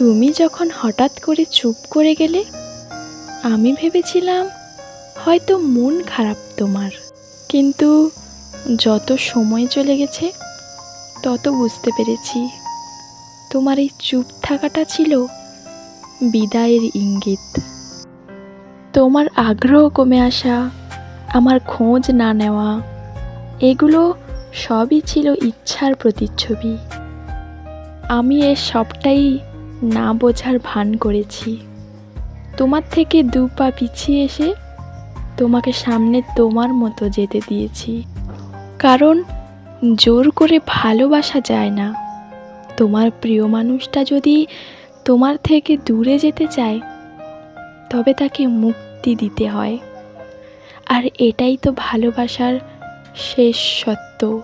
তুমি যখন হঠাৎ করে চুপ করে গেলে, আমি ভেবেছিলাম হয়তো মন খারাপ তোমার। কিন্তু যত সময় চলে গেছে, তত বুঝতে পেরেছি তোমার এই চুপ থাকাটা ছিল বিদায়ের ইঙ্গিত। তোমার আগ্রহ কমে আসা, আমার খোঁজ না নেওয়া, এগুলো সবই ছিল ইচ্ছার প্রতিচ্ছবি। আমি এর সবটাই না বোঝার ভান করেছি। তোমার থেকে দু পা পিছিয়ে এসে তোমাকে সামনে তোমার মতো যেতে দিয়েছি। কারণ জোর করে ভালোবাসা যায় না। তোমার প্রিয় মানুষটা যদি তোমার থেকে দূরে যেতে চায়, তবে তাকে মুক্তি দিতে হয়। আর এটাই তো ভালোবাসার শেষ সত্য।